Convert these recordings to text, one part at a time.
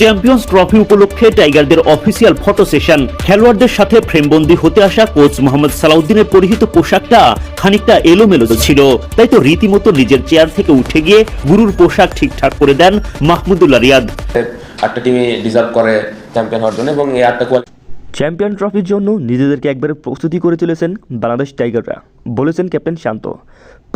Champions trophy উপলক্ষে টাইগারদের official photo session খেলোয়াড়দের সাথে ফ্রেমবন্দি হতে আসা কোচ মোহাম্মদ সালাউদ্দিনের পরিহিত পোশাকটা খানিকটা এলোমেলো ছিল। তাই তো রীতিমতো নিজের চেয়ার থেকে উঠে গিয়ে গুরুর পোশাক ঠিকঠাক করে দেন মাহমুদুল্লাহ রিয়াদ। আটটা টিমই ডিজার্ভ করে চ্যাম্পিয়ন হওয়ার জন্য এবং এই আটটা চ্যাম্পিয়ন ট্রফির জন্য নিজেদেরকে একবারে প্রস্তুতি করে চলেছেন বাংলাদেশ টাইগাররা বলেছেন ক্যাপ্টেন শান্ত।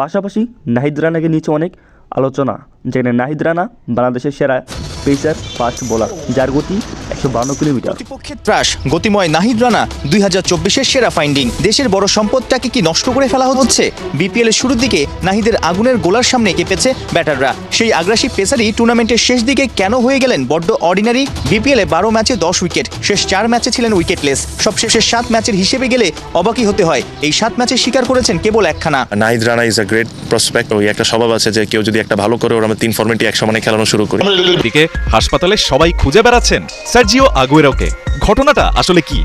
পাশাপাশি নাহিদ রানাকে নিচে অনেক আলোচনা। যেখানে নাহিদ রানা বাংলাদেশের সেরা পেসার ফাস্ট বোলার যার গতি একশো বান্ন কিলোমিটার। প্রতিপক্ষের ত্রাস গতিময় নাহিদ রানা দুই হাজার চব্বিশের সেরা ফাইন্ডিং দেশের বড় সম্পদটাকে কি নষ্ট করে ফেলা হচ্ছে? বিপিএল এর শুরুর দিকে নাহিদের আগুনের গোলার সামনে কেঁপেছে ব্যাটাররা। সেই আগ্রাসী পেসারই টুর্নামেন্টের শেষ দিকে কেন হয়ে গেলেন বড্ড অর্ডিনারি বিপিএল এ বারো ম্যাচে দশ উইকেট শেষ চার ম্যাচে ছিলেন উইকেটলেস সবশেষে সাত ম্যাচের হিসেবে গেলে অবাকই হতে হয়। এই সাত ম্যাচে স্বীকার করেছেন কেবল একখানা। Nahid Rana is a great prospect ওই একটা স্বভাব আছে যে কেউ যদি একটা ভালো করে ওর আমরা তিন ফর্মেটই এক সমানে খেলানো শুরু করি। দিকে হাসপাতালে সবাই খুঁজে বেড়াচ্ছেন সার্জিও আগুয়েরোকে। ঘটনাটা আসলে কি?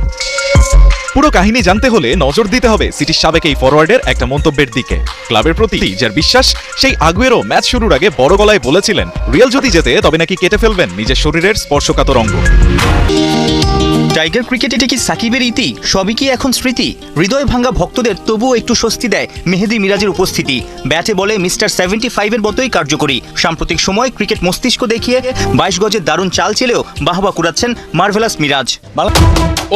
পুরো কাহিনী জানতে হলে নজর দিতে হবে সিটির সাবেক এই ফরওয়ার্ডের একটা মন্তব্যের দিকে। ক্লাবের প্রতি যার বিশ্বাস, সেই আগুয়েরো ম্যাচ শুরুর আগে বড় গলায় বলেছিলেন, রিয়াল যদি যেতে, তবে নাকি কেটে ফেলবেন নিজের শরীরের স্পর্শকাতর অঙ্গ। টাইগার ক্রিকেটে কি সাকিবের ইতি? সবই কি এখন স্মৃতি? হৃদয় ভাঙ্গা ভক্তদের তবুও একটু স্বস্তি দেয় মেহেদি মিরাজের উপস্থিতি। ব্যাটে বলে মিস্টার সেভেন্টি ফাইভের মতোই কার্যকরী। সাম্প্রতিক সময় ক্রিকেট মস্তিষ্ক দেখিয়ে বাইশ গজের দারুণ চাল চেলেও বাহবা কুড়াচ্ছেন মার্ভেলাস মিরাজ।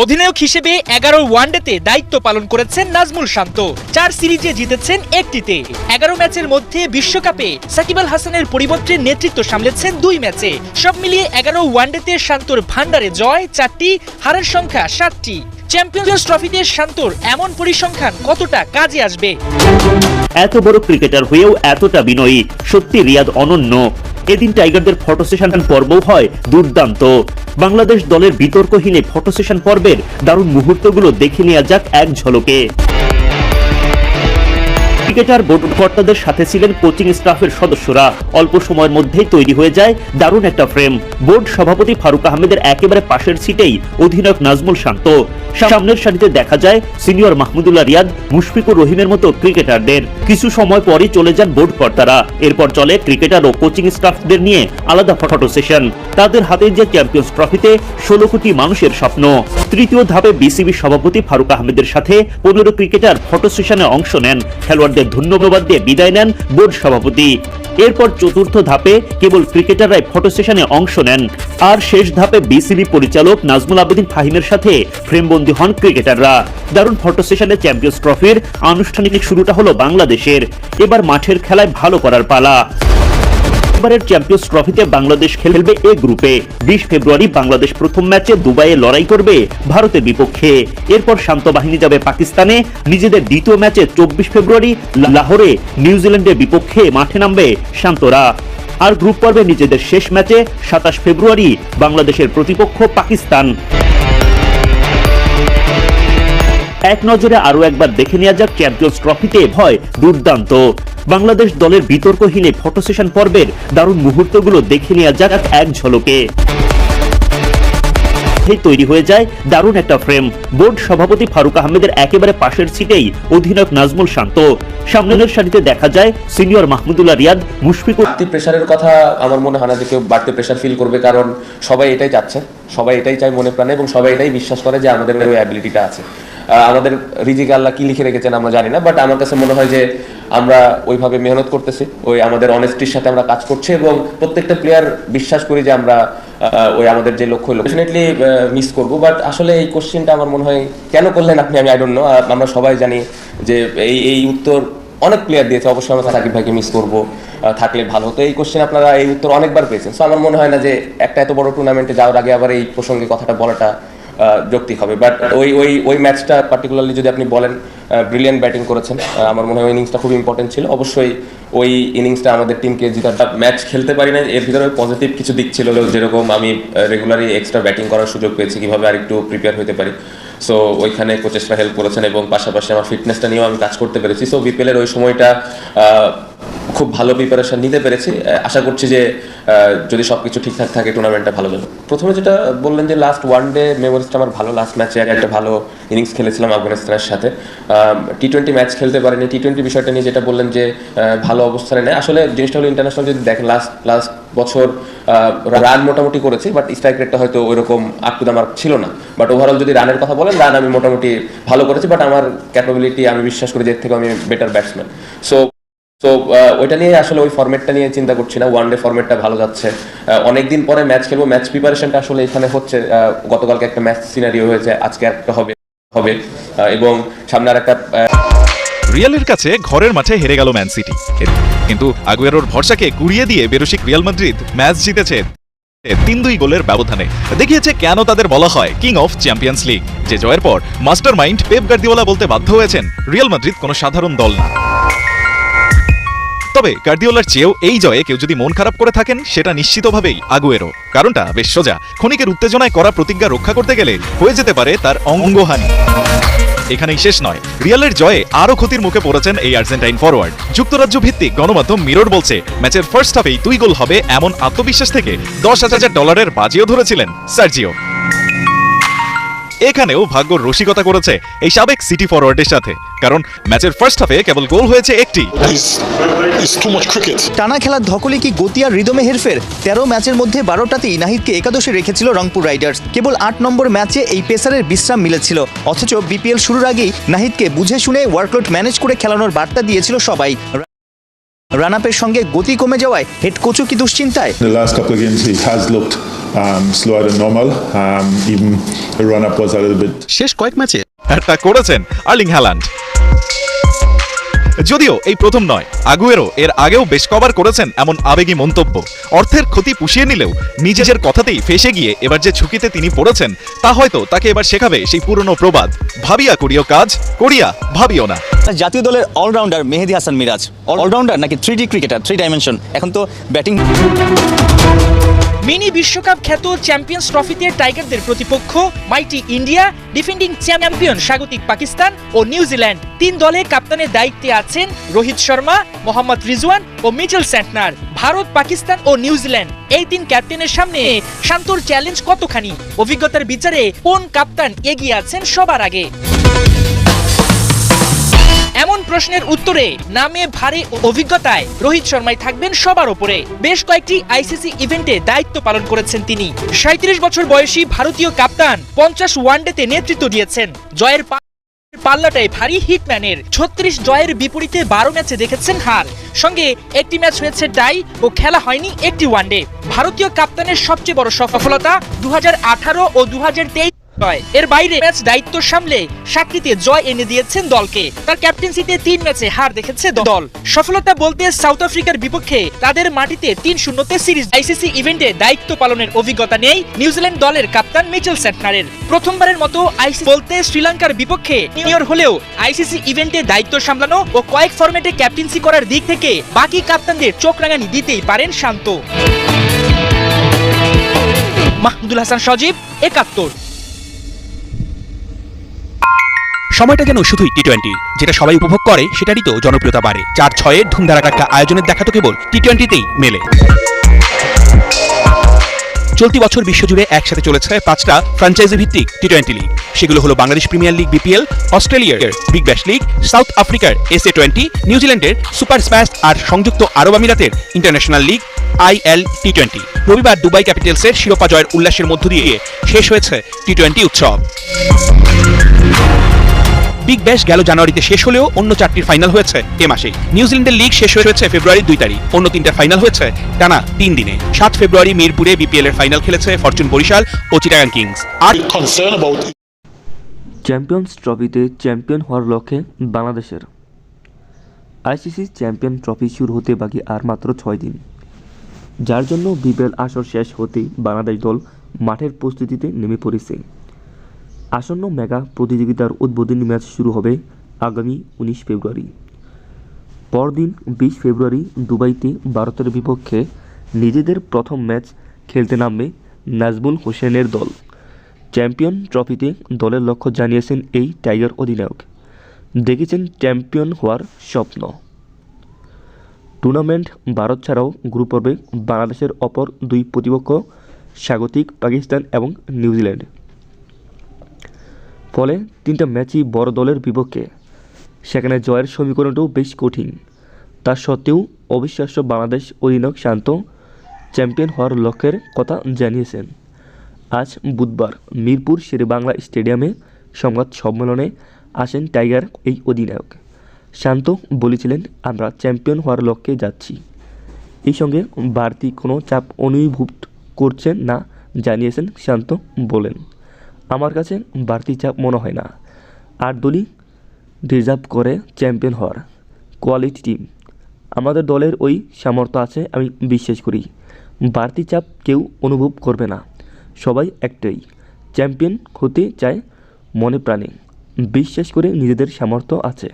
অধিনায়ক হিসেবে এগারো ওয়ানডেতে দায়িত্ব পালন করেছেন নাজমুল শান্ত। চার সিরিজে জিতেছেন একটিতে। এগারো ম্যাচের মধ্যে বিশ্বকাপে সাকিব আল হাসানের পরিবর্তে নেতৃত্ব সামলেছেন দুই ম্যাচে। সব মিলিয়ে এগারো ওয়ানডেতে শান্তর ভান্ডারে জয়, চারটি হারের সংখ্যা সাতটি। চ্যাম্পিয়ন্স ট্রফিতে শান্তর এমন পরিসংখ্যান কতটা কাজে আসবে? এত বড় ক্রিকেটার হয়েও এতটা বিনয়ী, সত্যি রিয়াদ অনন্য। এদিন টাইগারদের ফটো সেশন পর্ব হয় দুর্দান্ত। বাংলাদেশ দলের বিতর্কহীনে ফটো সেশন পর্বের দারুণ মুহূর্তগুলো দেখে নেওয়া যাক এক ঝলকে। ক্রিকেটার, বোর্ড কর্তাদের সাথে ছিলেন কোচিং স্টাফের সদস্যরা। অল্প সময়ের মধ্যেই তৈরি হয়ে যায় দারুণ একটা ফ্রেম। বোর্ড সভাপতি ফারুক আহমেদের একেবারে পাশের সিটেই অধিনায়ক নাজমুল শান্ত। সামনের সারিতে দেখা যায় সিনিয়র মাহমুদুল্লাহ রিয়াদ, মুশফিকুর রহিমের মতো ক্রিকেটারদের। কিছু সময় পরই চলে যান বোর্ড কর্তারা। এরপর চলে ক্রিকেটার ও কোচিং স্টাফদের নিয়ে আলাদা ফটো সেশন। তাদের হাতে যে চ্যাম্পিয়ন্স ট্রফিতে ষোলো কোটি মানুষের স্বপ্ন। তৃতীয় ধাপে বিসিবি সভাপতি ফারুক আহমেদের সাথে পনেরো ক্রিকেটার ফটো সেশনে অংশ নেন। খেলোয়াড়দের ধন্যবাদ দিয়ে বিদায় নেন বোর্ড সভাপতি। এরপর চতুর্থ ধাপে কেবল ক্রিকেটাররাই ফটো সেশনে অংশ নেন। আর শেষ ধাপে বিসিবি পরিচালক নাজমুল আবেদিন ফাহিমের সাথে ফ্রেমবন্দি হন ক্রিকেটাররা। দারুণ ফটো সেশনে চ্যাম্পিয়ন্স ট্রফির আনুষ্ঠানিক শুরুটা হলো বাংলাদেশের। এবার মাঠের খেলায় ভালো করার পালা। এবারের চ্যাম্পিয়ন্স ট্রফিতে বাংলাদেশ খেলবে এ গ্রুপে। বিশ ফেব্রুয়ারি বাংলাদেশ প্রথম ম্যাচে দুবাইয়ে লড়াই করবে ভারতের বিপক্ষে। এরপর শান্ত বাহিনী যাবে পাকিস্তানে। নিজেদের দ্বিতীয় ম্যাচে চব্বিশ ফেব্রুয়ারি লাহোরে নিউজিল্যান্ডের বিপক্ষে মাঠে নামবে শান্তরা। আর গ্রুপ পর্বে নিজেদের শেষ ম্যাচে সাতাশ ফেব্রুয়ারি বাংলাদেশের প্রতিপক্ষ পাকিস্তান। এক নজরে আরও একবার দেখে নেওয়া যাক চ্যাম্পিয়ন্স ট্রফিতে ভয় দুর্দান্ত। বাংলাদেশ দলের বিতর্কহীন এই ফটো সেশন পর্বের দারুণ মুহূর্তগুলো দেখে নেওয়া যাক এক ঝলকে। তৈরি হয়ে যায় দারুণ একটা ফ্রেম বোর্ড সভাপতি ফারুক আহমেদের একেবারে পাশের সিটেই অধিনায়ক নাজমুল শান্ত। সামনের সারিতে দেখা যায় সিনিয়র মাহমুদুল্লাহ রিয়াদ, মুশফিকুর বাড়তি প্রেশারের কথা আমার মনে হয় না যে কেউ বাড়তি প্রেশার ফিল করবে, কারণ সবাই এটাই চাচ্ছে, সবাই এটাই চায় মনে প্রাণে এবং সবাই এটাই বিশ্বাস করে যে আমাদের ওই অ্যাবিলিটিটা আছে। আমাদের রিজিক আল্লাহ কি লিখে রেখেছেন আমরা জানি না বাট আমার কাছে মনে হয় যে আমরা ওইভাবে মেহনত করতেছি, ওই আমাদের অনেস্টির সাথে আমরা কাজ করছি এবং প্রত্যেকটা প্লেয়ার বিশ্বাস করি যে আমরা ওই আমাদের যে লক্ষ্য ডেফিনেটলি মিস করব বাট আসলে এই কোশ্চেনটা আমার মনে হয় কেন করলেন আপনি, আমি আই নো আমরা সবাই জানি যে এই এই উত্তর অনেক প্লেয়ার দিয়েছে, অবশ্যই আমরা সাকিব ভাইকে মিস করব থাকলে ভালো হতো। এই কোশ্চেন আপনারা এই উত্তর অনেকবার পেয়েছেন সো আমার মনে হয় না যে একটা এত বড় টুর্নামেন্টে যাওয়ার আগে আবার এই প্রসঙ্গে কথাটা বলাটা যৌক্তিক হবে। বাট ওই ওই ওই ম্যাচটা পার্টিকুলারলি যদি আপনি বলেন ব্রিলিয়ান্ট ব্যাটিং করেছেন আমার মনে হয় ইনিংসটা খুব ইম্পর্টেন্ট ছিল। অবশ্যই ওই ইনিংসটা আমাদের টিমকে জেতাটা ম্যাচ খেলতে পারি না এর ভিতরে পজিটিভ কিছু দিক ছিল। যেরকম আমি রেগুলারই এক্সট্রা ব্যাটিং করার সুযোগ পেয়েছি, কীভাবে আরেকটু প্রিপেয়ার হতে পারি। সো ওইখানে কোচেসরা হেল্প করেছেন এবং পাশাপাশি আমার ফিটনেসটা নিয়েও আমি কাজ করতে পেরেছি। সো বিপিএলের ওই সময়টা খুব ভালো প্রিপারেশন নিতে পেরেছি। আশা করছি যে যদি সবকিছু ঠিকঠাক থাকে টুর্নামেন্টটা ভালো যাবে। প্রথমে যেটা বললেন যে লাস্ট ওয়ান ডে মেমোরিজটা আমার ভালো লাস্ট ম্যাচে একটা ভালো ইনিংস খেলেছিলাম আফগানিস্তানের সাথে। টি টোয়েন্টি ম্যাচ খেলতে পারিনি। টি টোয়েন্টি বিষয়টা নিয়ে যেটা বললেন যে ভালো অবস্থানে নেয়। আসলে জিনিসটা হলো ইন্টারন্যাশনাল যদি দেখেন লাস্ট লাস্ট বছর রান মোটামুটি করেছি বাট স্ট্রাইক রেটটা হয়তো ওইরকম আপ টু মার্ক ছিল না। বাট ওভারঅল যদি রানের কথা বলেন রান আমি মোটামুটি ভালো করেছি বাট আমার ক্যাপাবিলিটি আমি বিশ্বাস করি যে থেকে আমি বেটার ব্যাটসম্যান সো তো ওইটা নিয়ে আসলে ওই ফরম্যাটটা নিয়ে চিন্তা করছি না। ওয়ান ডে ফরম্যাটটা ভালো যাচ্ছে। অনেকদিন পরে ম্যাচ খেলব। ম্যাচ প্রিপারেশনটা আসলে এখানে হচ্ছে গতকালকে একটা ম্যাচ সিনারিও হয়েছে। আজকে একটা হবে হবে। এবং সামনে আর একটা রিয়ালের কাছে ঘরের মাঠে হেরে গেল ম্যান সিটি কিন্তু আগুয়েরোর ভরসাকে কুড়িয়ে দিয়ে বেরোশিক রিয়াল মাদ্রিদ ম্যাচ জিতেছে। তিন দুই গোলের ব্যবধানে। দেখিয়েছে কেন তাদের বলা হয় কিং অফ চ্যাম্পিয়ন্স লিগ যে জয়ের পর মাস্টার মাইন্ড পেপ গার্দিওলা বলতে বাধ্য হয়েছেন, রিয়াল মাদ্রিদ কোনো সাধারণ দল না। তবে গার্দিওলার চেয়েও এই জয়ে কেউ যদি মন খারাপ করে থাকেন, সেটা নিশ্চিতভাবেই আগুয়েরো। কারণটা বেশ সোজা। ক্ষণিকের উত্তেজনায় করা প্রতিজ্ঞা রক্ষা করতে গেলে হয়ে যেতে পারে তার অঙ্গহানি। এখানেই শেষ নয়। রিয়ালের জয়ে আরও ক্ষতির মুখে পড়েছেন এই আর্জেন্টাইন ফরওয়ার্ড যুক্তরাজ্য ভিত্তিক গণমাধ্যম মিরর বলছে, ম্যাচের ফার্স্ট হাফেই দুই গোল হবে এমন আত্মবিশ্বাস থেকে দশ হাজার ডলারের বাজিও ধরেছিলেন সার্জিও। এখানেও ভাগ্য রসিকতা করেছে এই সাবেক সিটি ফরওয়ার্ডের সাথে। কারণ ম্যাচের ফার্স্ট হাফে কেবল গোল হয়েছে একটি. টানা খেলার ধকলে কি গতি আর রিদমে হেরফের? তেরো ম্যাচের মধ্যে বারোটাতেই নাহিদকে একাদশে রেখেছিল রংপুর রাইডার্স। কেবল আট নম্বর ম্যাচে এই পেসারের বিশ্রাম মিলেছিল। অথচ বিপিএল শুরুর আগেই নাহিদকে বুঝে শুনে ওয়ার্কলোড ম্যানেজ করে খেলানোর বার্তা দিয়েছিল সবাই। রান আপের সঙ্গে গতি কমে যাওয়ায় হেড কোচও কি দুশ্চিন্তায়? শেষ কয়েক ম্যাচে একটা করেছেন আর্লিং হ্যালান্ড যদিও এই প্রথম নয়, আগুয়েরো এর আগেও বেশ কভার করেছেন এমন আবেগী মন্তব্য। অর্থের ক্ষতি পুষিয়ে নিলেও নিজের কথাতেই ফেসে গিয়ে এবার যে ঝুঁকিতে তিনি পড়েছেন, তা হয়তো তাকে এবার শেখাবে সেই পুরনো প্রবাদ, ভাবিয়া করিও কাজ, করিয়া ভাবিও না। জাতীয় দলের অলরাউন্ডার মেহেদি হাসান মিরাজ। অলরাউন্ডার নাকি থ্রি ক্রিকেটার থ্রি ডাইমেনশন এখন তো ব্যাটিং মিনি বিশ্বকাপ খ্যাত চ্যাম্পিয়ন্স ট্রফিতে টাইগারদের প্রতিপক্ষ মাইটি ইন্ডিয়া, ডিফেন্ডিং চ্যাম্পিয়ন স্বাগতিক পাকিস্তান ও নিউজিল্যান্ড তিন দলে কাপ্তানের দায়িত্বে আছেন রোহিত শর্মা, মোহাম্মদ রিজওয়ান ও মিচেল স্যান্টনার। ভারত, পাকিস্তান ও নিউজিল্যান্ড এই তিন ক্যাপ্টেনের সামনে শান্তর চ্যালেঞ্জ কতখানি? অভিজ্ঞতার বিচারে কোন কাপ্তান এগিয়ে আছেন সবার আগে? প্রশ্নের উত্তরে নামে ভারী অভিজ্ঞতায় রোহিত শর্মাই থাকবেন সবার ওপরে। বেশ কয়েকটি আইসিসি ইভেন্টে দায়িত্ব পালন করেছেন তিনি। সাঁত্রিশ বছর বয়সী ভারতীয় কাপ্তান পঞ্চাশ ওয়ানডেতে নেতৃত্ব দিয়েছেন। জয়ের পাল্লাটাই ভারী হিটম্যানের ছত্রিশ জয়ের বিপরীতে বারো ম্যাচে দেখেছেন হার। সঙ্গে একটি ম্যাচ হয়েছে টাই ও খেলা হয়নি একটি ওয়ানডে। ভারতীয় কাপ্তানের সবচেয়ে বড় সফলতা দু হাজার আঠারো ও দু হাজার তেইশ জয় এর বাইরে ম্যাচ দায়িত্ব সামলে সাকৃতে জয় এনে দিয়েছেন দলকে। তার ক্যাপ্টেন্সিতে তিন ম্যাচে হার দেখেছে দল। সফলতা বলতে সাউথ আফ্রিকার বিপক্ষে তাদের মাটিতে তিন শূন্যতে সিরিজ। আইসিসি ইভেন্টে দায়িত্ব পালনের অভিজ্ঞতা নেই নিউজিল্যান্ড দলের কাপ্তান মিচেল সেন্টনারের প্রথমবারের মতো আইসিসি বলতে শ্রীলঙ্কার বিপক্ষে নিয়র হলেও আইসিসি ইভেন্টে দায়িত্ব সামলানো ও কয়েক ফরম্যাটে ক্যাপ্টেন্সি করার দিক থেকে বাকি কাপ্তানদের চোখ রাঙানি দিতেই পারেন শান্ত। মাহমুদুল হাসান সজীব, একাত্তর। সময়টা যেন শুধুই টি টোয়েন্টি যেটা সবাই উপভোগ করে, সেটারই তো জনপ্রিয়তা বাড়ে। চার ছয়ের ধুমধারাক একটা আয়োজনের দেখা তো কেবল টি টোয়েন্টিতেই মেলে। চলতি বছর বিশ্বজুড়ে একসাথে চলেছে পাঁচটা ফ্র্যাঞ্চাইজি ভিত্তিক টি টোয়েন্টি লিগ সেগুলো হলো বাংলাদেশ প্রিমিয়ার লিগ বিপিএল অস্ট্রেলিয়ার বিগ ব্যাশ লিগ সাউথ আফ্রিকার এস এ টোয়েন্টি নিউজিল্যান্ডের সুপার স্ম্যাশ আর সংযুক্ত আরব আমিরাতের international league IL T twenty রবিবার দুবাই ক্যাপিটালসের শিরোপা জয়ের উল্লাসের মধ্য দিয়ে শেষ হয়েছে টি টোয়েন্টি উৎসব। বিগ ব্যাশ গেল জানুয়ারিতে শেষ হলেও অন্য চারটির ফাইনাল হয়েছে এ মাসেই। নিউজিল্যান্ডের লিগ শেষ হয়েছে ফেব্রুয়ারির দুই তারিখ। অন্য তিনটার ফাইনাল হয়েছে টানা তিন দিনে। সাত ফেব্রুয়ারি মিরপুরে বিপিএল এর ফাইনাল খেলেছে ফরচুন বরিশাল ও চিটাগাং কিংস। আর চ্যাম্পিয়ন্স ট্রফিতে চ্যাম্পিয়ন হওয়ার লক্ষ্যে বাংলাদেশের। আইসিসি চ্যাম্পিয়ন ট্রফি শুরু হতে বাকি আর মাত্র ছয় দিন। যার জন্য বিপিএল আসর শেষ হতেই বাংলাদেশ দল মাঠের প্রস্তুতিতে নেমে পড়েছে। আসন্ন মেগা প্রতিযোগিতার উদ্বোধনী ম্যাচ শুরু হবে আগামী উনিশ ফেব্রুয়ারি। পরদিন বিশ ফেব্রুয়ারি দুবাইতে ভারতের বিপক্ষে নিজেদের প্রথম ম্যাচ খেলতে নামবে নাজমুল হোসেনের দল। চ্যাম্পিয়ন ট্রফিতে দলের লক্ষ্য জানিয়েছেন এই টাইগার অধিনায়ক। দেখেছেন চ্যাম্পিয়ন হওয়ার স্বপ্ন। টুর্নামেন্ট ভারত ছাড়াও গ্রুপ পর্বে বাংলাদেশের অপর দুই প্রতিপক্ষ স্বাগতিক পাকিস্তান এবং নিউজিল্যান্ড। ফলে তিনটা ম্যাচই বড় দলের বিপক্ষে। সেখানে জয়ের সমীকরণটাও বেশ কঠিন। তা সত্ত্বেও অবিশ্বাস্য বাংলাদেশ অধিনায়ক শান্ত চ্যাম্পিয়ন হওয়ার লক্ষ্যের কথা জানিয়েছেন। আজ বুধবার মিরপুর শেরেবাংলা স্টেডিয়ামে সংবাদ সম্মেলনে আসেন টাইগার এই অধিনায়ক। শান্ত বলেছিলেন, আমরা চ্যাম্পিয়ন হওয়ার লক্ষ্যে যাচ্ছি। এই সঙ্গে বাড়তি কোনো চাপ অনুভব করছেন না, জানিয়েছেন শান্ত বলেন। আমার কাছে বাড়তি চাপ মনে হয় না। আট দলই রিজার্ভ করে চ্যাম্পিয়ন হওয়ার কোয়ালিটি টিম। আমাদের দলের ওই সামর্থ্য আছে, আমি বিশ্বাস করি। বাড়তি চাপ কেউ অনুভব করবে না। সবাই একটাই, চ্যাম্পিয়ন হতে চায় মনে প্রাণে। বিশ্বাস করে নিজেদের সামর্থ্য আছে।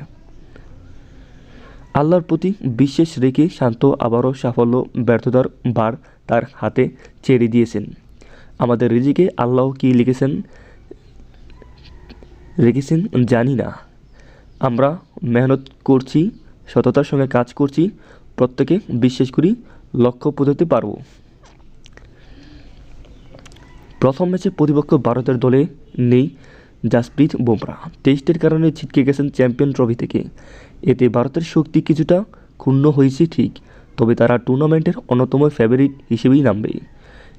আল্লাহর প্রতি বিশ্বাস রেখে শান্ত আবারও সাফল্য, ব্যর্থতার ভার তার হাতে ছেড়ে দিয়েছেন। আমাদের রিজিকে আল্লাহ কী লিখেছেন? রেখেছেন, জানি না। আমরা মেহনত করছি, সততার সঙ্গে কাজ করছি, প্রত্যেকে বিশ্বাস করি লক্ষ্য পৌঁছতে পারব। প্রথম ম্যাচে প্রতিপক্ষ ভারতের দলে নেই জাসপ্রীত বুমরা। টেস্টের কারণে ছিটকে গেছেন চ্যাম্পিয়ন ট্রফি থেকে। এতে ভারতের শক্তি কিছুটা ক্ষুণ্ণ হয়েছে ঠিক, তবে তারা টুর্নামেন্টের অন্যতম ফেভারিট হিসেবেই নামবে।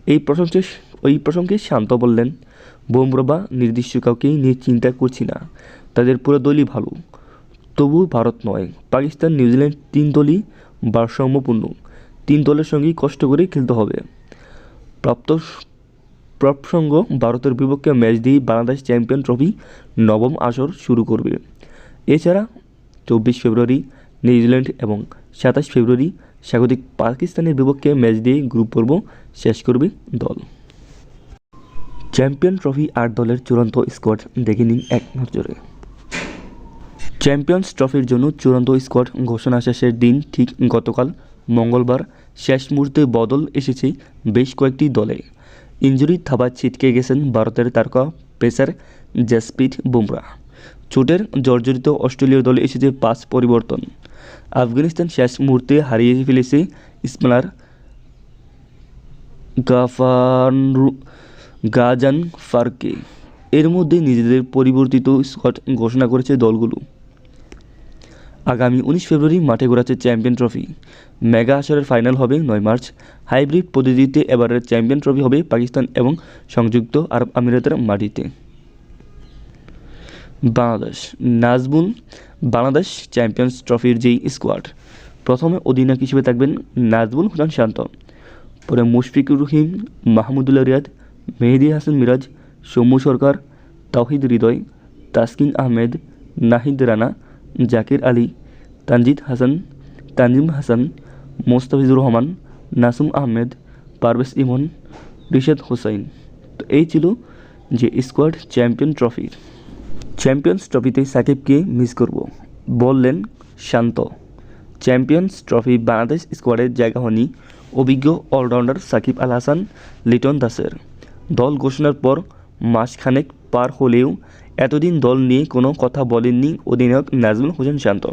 এই প্রসঙ্গে ওই প্রসঙ্গে শান্ত বললেন বুমরা বা নির্দিষ্ট কাউকেই নিয়ে চিন্তা করছি না। তাদের পুরো দলই ভালো। তবু ভারত নয়, পাকিস্তান নিউজিল্যান্ড তিন দলই ভারসাম্যপূর্ণ। তিন দলের সঙ্গেই কষ্ট করে খেলতে হবে। প্রাপ্ত প্রসঙ্গ ভারতের বিপক্ষে ম্যাচ দিয়েই বাংলাদেশ চ্যাম্পিয়ন ট্রফি নবম আসর শুরু করবে। এছাড়া চব্বিশ ফেব্রুয়ারি নিউজিল্যান্ড এবং সাতাশ ফেব্রুয়ারি স্বাগতিক পাকিস্তানের বিপক্ষে ম্যাচ দিয়ে গ্রুপ পর্ব শেষ করবে দল। চ্যাম্পিয়ন ট্রফি আট দলের চূড়ান্ত স্কোয়াড দেখে নিন এক নজরে। চ্যাম্পিয়ন্স ট্রফির জন্য চূড়ান্ত স্কোয়াড ঘোষণা শেষের দিন ঠিক গতকাল মঙ্গলবার শেষ মুহূর্তে বদল এসেছে বেশ কয়েকটি দলে। ইঞ্জুরির থাবা ছিটকে গেছেন ভারতের তারকা পেসার জাসপ্রীত বুমরা। চোটের জর্জরিত অস্ট্রেলীয় দলে এসেছে পাঁচ পরিবর্তন। আফগানিস্তান শেষ মুহূর্তে হারিয়ে ফেলেছে স্পিনার গাফানরু গাজান ফারকে। এর মধ্যে নিজেদের পরিবর্তিত স্কোয়াড ঘোষণা করেছে দলগুলো। আগামী উনিশ ফেব্রুয়ারি মাঠে ঘোরাচ্ছে চ্যাম্পিয়ন ট্রফি। মেগা আসরের ফাইনাল হবে নয় মার্চ। হাইব্রিড পদ্ধতিতে এবারের চ্যাম্পিয়ন ট্রফি হবে পাকিস্তান এবং সংযুক্ত আরব আমিরাতের মাটিতে। বাংলাদেশ। নাজমুল বাংলাদেশ চ্যাম্পিয়ন্স ট্রফির যেই স্কোয়াড, প্রথমে অধিনায়ক হিসেবে থাকবেন নাজমুল হোসেন শান্ত। পরে মুশফিকুর রহিম, মাহমুদুল্লাহ রিয়াদ মেহেদি হাসান মিরাজ, সৌম্য সরকার, তাওহিদ হৃদয়, তাসকিন আহমেদ, নাহিদ রানা, জাকির আলী, তানজিদ হাসান, তানজিম হাসান, মোস্তাফিজুর রহমান, নাসুম আহমেদ, পারভেজ ইমন, রিশাদ হোসাইন। তো এই ছিল যে স্কোয়াড চ্যাম্পিয়ন ট্রফির চ্যাম্পিয়ন্স ট্রফিতে সাকিবকে মিস করব। বললেন শান্ত। চ্যাম্পিয়ন্স ট্রফি বাংলাদেশ স্কোয়াডের জায়গা হয়নি। অভিজ্ঞ অলরাউন্ডার সাকিব আল হাসান, লিটন দাসের। দল ঘোষণার পর মাসখানেক পার হলেও এতদিন দল নিয়ে কোনো কথা বলেননি অধিনায়ক নাজমুল হোসেন শান্ত।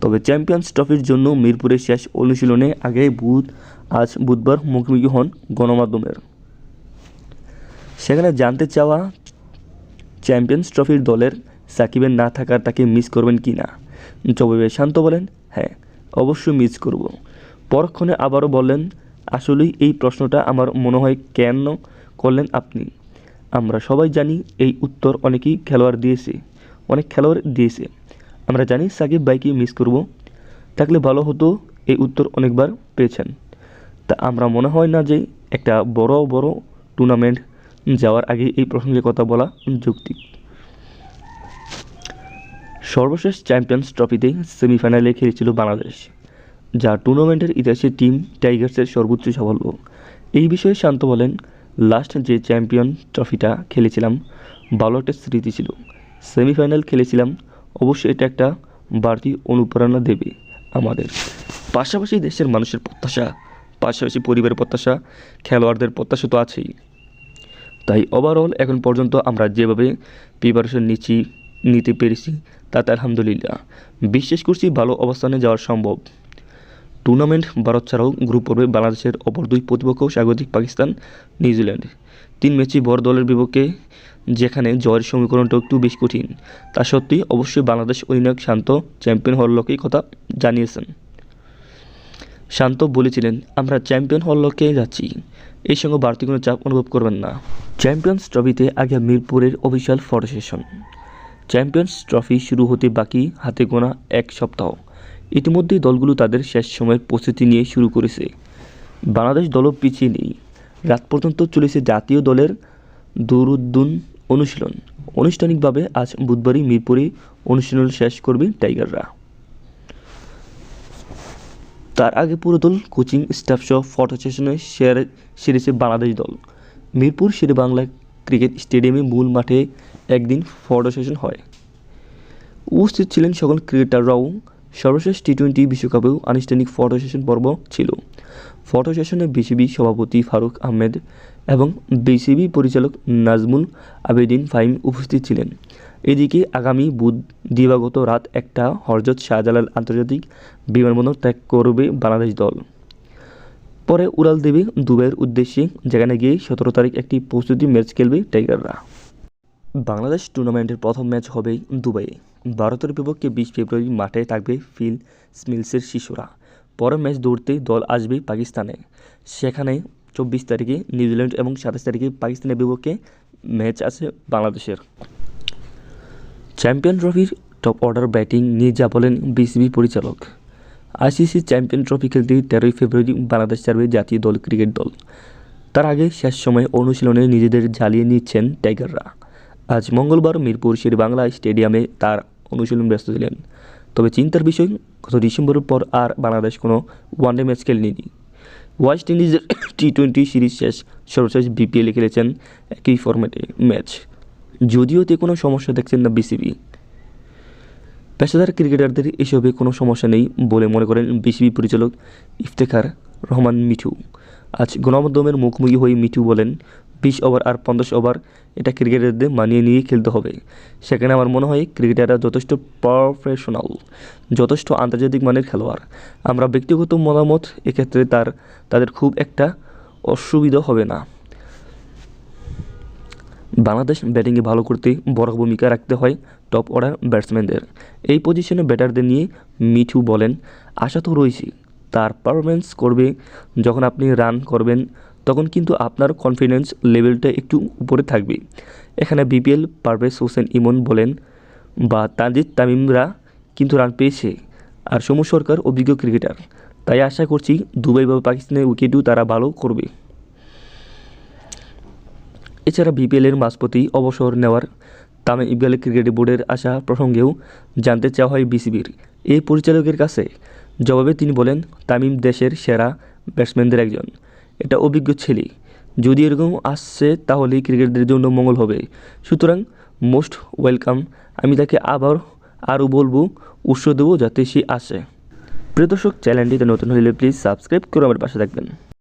তবে চ্যাম্পিয়ন্স ট্রফির জন্য মিরপুরের শেষ অনুশীলনে আগে বুধ, আজ বুধবার মুখোমুখি হন গণমাধ্যমের। সেখানে জানতে চাওয়া চ্যাম্পিয়ন্স ট্রফির দলের সাকিবের না থাকার তাকে মিস করবেন কি না? জবাবে শান্ত বলেন হ্যাঁ অবশ্যই মিস করব। পরক্ষণে আবারও বললেন, আসলেই এই প্রশ্নটা আমার মনে হয় কেন করলেন আপনি। আমরা সবাই জানি এই উত্তর অনেকেই খেলোয়াড় দিয়েছে, অনেক খেলোয়াড় দিয়েছে। আমরা জানি সাকিব ভাইকে মিস করব। থাকলে ভালো হতো এই উত্তর অনেকবার পেয়েছেন। তা আমরা মনে হয় না যে একটা বড় বড় টুর্নামেন্ট যাওয়ার আগে এই প্রসঙ্গে কথা বলা যৌক্তিক সর্বশেষ চ্যাম্পিয়ন্স ট্রফিতে সেমিফাইনালে খেলেছিল বাংলাদেশ, যা টুর্নামেন্টের ইতিহাসে টিম টাইগার্সের সর্বোচ্চ সাফল্য। এই বিষয়ে শান্ত বলেন লাস্ট যে চ্যাম্পিয়ন ট্রফিটা খেলেছিলাম একটা স্মৃতি ছিল। সেমিফাইনাল খেলেছিলাম অবশ্যই এটা একটা বাড়তি অনুপ্রেরণা দেবে আমাদের। পাশাপাশি দেশের মানুষের প্রত্যাশা, পাশাপাশি পরিবারের প্রত্যাশা, খেলোয়াড়দের প্রত্যাশা তো আছেই। তাই ওভারঅল এখন পর্যন্ত আমরা যেভাবে প্রিপারেশন নিচ্ছি, নিতে পেরেছি, তাতে আলহামদুলিল্লাহ। বিশ্বাস করছি ভালো অবস্থানে যাওয়া সম্ভব। টুর্নামেন্ট ভারত ছাড়াও গ্রুপ পর্বে বাংলাদেশের অপর দুই প্রতিপক্ষ স্বাগতিক পাকিস্তান, নিউজিল্যান্ড। তিন ম্যাচই বড় দলের বিপক্ষে যেখানে জয়ের সমীকরণটা একটু বেশ কঠিন। তা সত্ত্বেও অবশ্যই বাংলাদেশ অধিনায়ক শান্ত চ্যাম্পিয়ন হওয়ার লক্ষ্যেই কথা জানিয়েছেন। শান্ত বলেছিলেন, আমরা চ্যাম্পিয়ন হওয়ার লক্ষ্যে যাচ্ছি। এই সঙ্গে বাড়তি কোনো চাপ অনুভব করবেন না। চ্যাম্পিয়ন্স ট্রফিতে আগে মিরপুরের official photo session. Champions trophy শুরু হতে বাকি হাতে গোনা এক সপ্তাহ। ইতিমধ্যেই দলগুলো তাদের শেষ সময়ের প্রস্তুতি নিয়ে শুরু করেছে। বাংলাদেশ দলও পিছিয়ে নেই। রাত পর্যন্ত চলেছে জাতীয় দলের দৌরুদ্দুন অনুশীলন। আনুষ্ঠানিকভাবে আজ বুধবারই মিরপুরে অনুশীলন শেষ করবে টাইগাররা। তার আগে পুরো দল কোচিং স্টাফ সহ ফটো সেশনে শেয়ার সেরেছে বাংলাদেশ দল। মিরপুর শেরে বাংলা ক্রিকেট স্টেডিয়ামে মূল মাঠে একদিন ফটো সেশন হয়। উপস্থিত ছিলেন সকল ক্রিকেটাররাও সর্বশেষ টি টোয়েন্টি বিশ্বকাপেও আনুষ্ঠানিক ফটো সেশন পর্ব ছিল। ফটো সেশনে বিসিবি সভাপতি ফারুক আহমেদ এবং বিসিবি পরিচালক নাজমুল আবেদিন ফাইম উপস্থিত ছিলেন। এদিকে আগামী বুধ দিবাগত রাত একটা হরজত শাহজালাল আন্তর্জাতিক বিমানবন্দর ত্যাগ করবে বাংলাদেশ দল। পরে উড়াল দেবে দুবাইয়ের উদ্দেশ্যে, যেখানে গিয়ে সতেরো তারিখ একটি প্রস্তুতি ম্যাচ খেলবে টাইগাররা। বাংলাদেশ টুর্নামেন্টের প্রথম ম্যাচ হবে দুবাইয়ে। ভারতের বিপক্ষে বিশ ফেব্রুয়ারি মাঠে থাকবে ফিল স্মিলসের শিশুরা। পরের ম্যাচ দৌড়তে দল আসবে পাকিস্তানে। সেখানে চব্বিশ তারিখে নিউজিল্যান্ড এবং সাতাশ তারিখে পাকিস্তানের বিপক্ষে ম্যাচ আছে বাংলাদেশের। চ্যাম্পিয়ন ট্রফির টপ অর্ডার ব্যাটিং নিয়ে যা বলেন বিসিবি পরিচালক। আইসিসি চ্যাম্পিয়ন ট্রফি খেলতে তেরোই ফেব্রুয়ারি বাংলাদেশ ছাড়বে জাতীয় দল ক্রিকেট দল। তার আগে শেষ সময়ে অনুশীলনে নিজেদের জ্বালিয়ে নিচ্ছেন টাইগাররা। আজ মঙ্গলবার মিরপুর শেরবাংলা স্টেডিয়ামে তার অনুশীলন ব্যস্ত ছিলেন। তবে চিন্তার বিষয়, গত ডিসেম্বরের পর আর বাংলাদেশ কোনো ওয়ানডে ম্যাচ খেলেনি। ওয়েস্ট ইন্ডিজের টি টোয়েন্টি সিরিজ শেষ, সর্বশেষ বিপিএলে খেলেছেন একই ফরম্যাটে ম্যাচ। যদিও তে কোনো সমস্যা দেখছেন না বিসিবি। পেশাদার ক্রিকেটারদের এসবে কোনো সমস্যা নেই বলে মনে করেন বিসিবি পরিচালক ইফতেখার রহমান মিঠু। আজ গণমাধ্যমের মুখোমুখি হয়ে মিঠু বলেন বিশ ওভার আর পঞ্চাশ ওভার এটা ক্রিকেটারদের মানিয়ে নিয়ে খেলতে হবে। সেখানে আমার মনে হয় ক্রিকেটাররা যথেষ্ট প্রফেশনাল যথেষ্ট আন্তর্জাতিক মানের খেলোয়াড়। আমরা ব্যক্তিগত মতামত, এক্ষেত্রে তার, তাদের খুব একটা অসুবিধা হবে না। বাংলাদেশ ব্যাটিংয়ে ভালো করতে বড় ভূমিকা রাখতে হয় টপ অর্ডার ব্যাটসম্যানদের এই পজিশনে ব্যাটারদের নিয়ে মিঠু বলেন, আশা তো রয়েছে তার পারফরমেন্স করবে, যখন আপনি রান করবেন তখন কিন্তু আপনার কনফিডেন্স লেভেলটা একটু উপরে থাকবে। এখানে বিপিএল পারভেজ হোসেন ইমন বলেন, বা তানজিদ তামিমরা কিন্তু রান পেয়েছে, আর সমু সরকার অভিজ্ঞ ক্রিকেটার তাই আশা করছি দুবাই বা পাকিস্তানের উইকেটও তারা ভালো করবে। এছাড়া বিপিএলের মাঝপথেই অবসর নেওয়ার তামিম ইকবাল ক্রিকেট বোর্ডের আশা প্রসঙ্গেও জানতে চাওয়া হয় বিসিবির এই পরিচালকের কাছে জবাবে তিনি বলেন, তামিম দেশের সেরা ব্যাটসম্যানদের একজন। এটা অভিজ্ঞ ছেলে। যদি এরকম আসছে, তাহলে ক্রিকেটদের জন্য মঙ্গল হবে। সুতরাং, মোস্ট ওয়েলকাম। আমি তাকে আবার আরও বলব উৎস দেবো যাতে সে আসে। প্রিয় দর্শক, চ্যানেলটিতে নতুন হলে প্লিজ সাবস্ক্রাইব করে আমার পাশে থাকবেন।